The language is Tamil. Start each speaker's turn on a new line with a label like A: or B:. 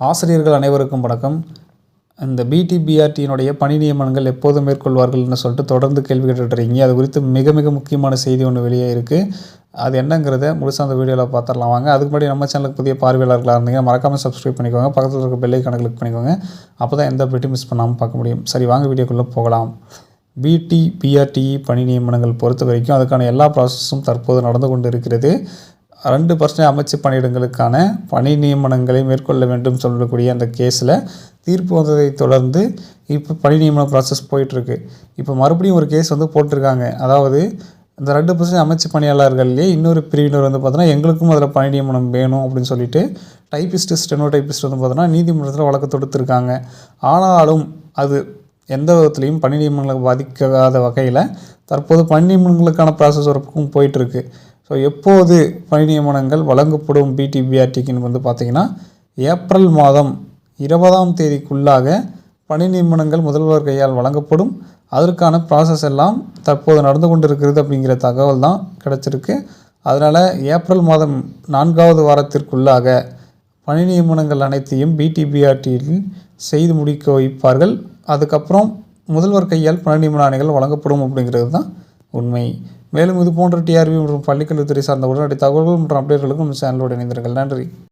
A: ஆசிரியர்கள் அனைவருக்கும் வணக்கம். இந்த பிடிபிஆர்டியினுடைய பணி நியமனங்கள் எப்போது மேற்கொள்வார்கள்னு சொல்லிட்டு தொடர்ந்து கேள்வி கேட்டுட்ருக்கீங்க. அது குறித்து மிக மிக முக்கியமான செய்தி ஒன்று வெளியே இருக்குது அது என்னங்கிறத முழுசாக அந்த வீடியோவில் பார்த்துடலாம் வாங்க. அதுக்கு முன்னாடி நம்ம சேனலுக்கு புதிய பார்வையாளர்களாக இருந்தீங்கன்னா மறக்காமல் சப்ஸ்கிரைப் பண்ணிக்கோங்க. பக்கத்தில் இருக்க பெல்லை கணக்கு கிளிக் பண்ணிக்கோங்க. அப்போ தான் எந்த அப்டேட்டும் மிஸ் பண்ணாமல் பார்க்க முடியும். சரி வாங்க வீடியோக்குள்ளே போகலாம். பிடி பிஆர்டிஇ பணி நியமனங்கள் பொறுத்த வரைக்கும் அதுக்கான எல்லா ப்ராசஸும் தற்போது நடந்து கொண்டு இருக்கிறது. ரெண்டு பர்சன்ட் அமைச்சு பணியிடங்களுக்கான பணி நியமனங்களை மேற்கொள்ள வேண்டும் சொல்லக்கூடிய அந்த கேஸில் தீர்ப்பு வந்ததை தொடர்ந்து இப்போ பணி நியமன ப்ராசஸ் போயிட்டுருக்கு. இப்போ மறுபடியும் ஒரு கேஸ் வந்து போட்டிருக்காங்க. அதாவது இந்த ரெண்டு பர்சன்ட் அமைச்சு பணியாளர்கள்லேயே இன்னொரு பிரிவினர் வந்து பார்த்தோன்னா எங்களுக்கும் அதில் பணி நியமனம் வேணும் அப்படின்னு சொல்லிட்டு டைப்பிஸ்ட்டு ஸ்டெனோ டைப்பிஸ்ட் வந்து பார்த்தோன்னா நீதிமன்றத்தில் வழக்கு தொடுத்துருக்காங்க. ஆனாலும் அது எந்த விதத்துலையும் பணி நியமனங்களை பாதிக்காத வகையில் தற்போது பணி நியமனங்களுக்கான ப்ராசஸ் ஒரு பக்கம் போயிட்டுருக்கு. ஸோ எப்போது பணி நியமனங்கள் வழங்கப்படும் பிடிபிஆர்டிக்குன்னு வந்து பார்த்திங்கன்னா ஏப்ரல் மாதம் இருபதாம் தேதிக்குள்ளாக பணி நியமனங்கள் முதல்வர் கையால் வழங்கப்படும். அதற்கான ப்ராசஸ் எல்லாம் தற்போது நடந்து கொண்டு இருக்கிறது அப்படிங்கிற தகவல் தான் கிடச்சிருக்கு. அதனால் ஏப்ரல் மாதம் நான்காவது வாரத்திற்குள்ளாக பணி நியமனங்கள் அனைத்தையும் பிடிபிஆர்டியில் செய்து முடிக்க வைப்பார்கள். அதுக்கப்புறம் முதல்வர் கையால் பணி நியமன ஆணைகள் வழங்கப்படும் அப்படிங்கிறது தான் உண்மை. மேலும் இது போன்ற டிஆர்பி மற்றும் பள்ளிக்கல்வித்துறை சார்ந்த உடனடி தகவல்கள் மற்றும் அப்டேட்களுக்கும் நம்ம சேனலோடு இணைந்தீர்கள் நன்றி.